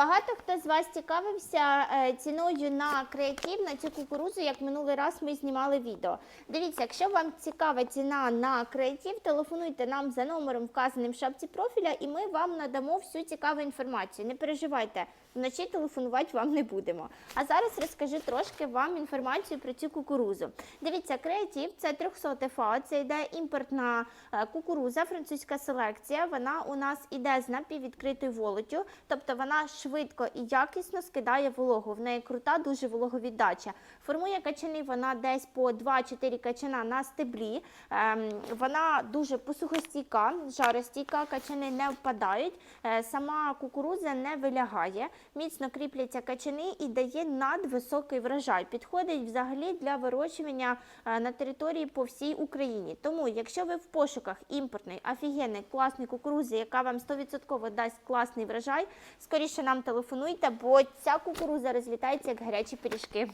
Багато хто з вас цікавився е, ціною на креатив на цю кукурузу, як минулий раз ми знімали відео. Дивіться, якщо вам цікава ціна на креатив, телефонуйте нам за номером, вказаним в шапці профіля, і ми вам надамо всю цікаву інформацію. Не переживайте, вночі телефонувати вам не будемо. А зараз розкажу трошки вам інформацію про цю кукурузу. Дивіться, креатив це 300 ФА, це йде імпортна е, кукуруза, французька селекція. Вона у нас іде з напіввідкритою волоттю, тобто вона швидко і якісно скидає вологу. В неї крута, дуже вологовіддача. Формує качани вона десь по 2-4 качана на стеблі. Ем, вона дуже посухостійка, жаростійка, качани не впадають. Е, сама кукуруза не вилягає, міцно кріпляться качани і дає надвисокий врожай. Підходить взагалі для вирощування е, на території по всій Україні. Тому, якщо ви в пошуках імпортної, офігенної, класної кукурузи, яка вам 100% дасть класний врожай, скоріше телефонуйте, бо ця кукуруза розлітається як гарячі пиріжки.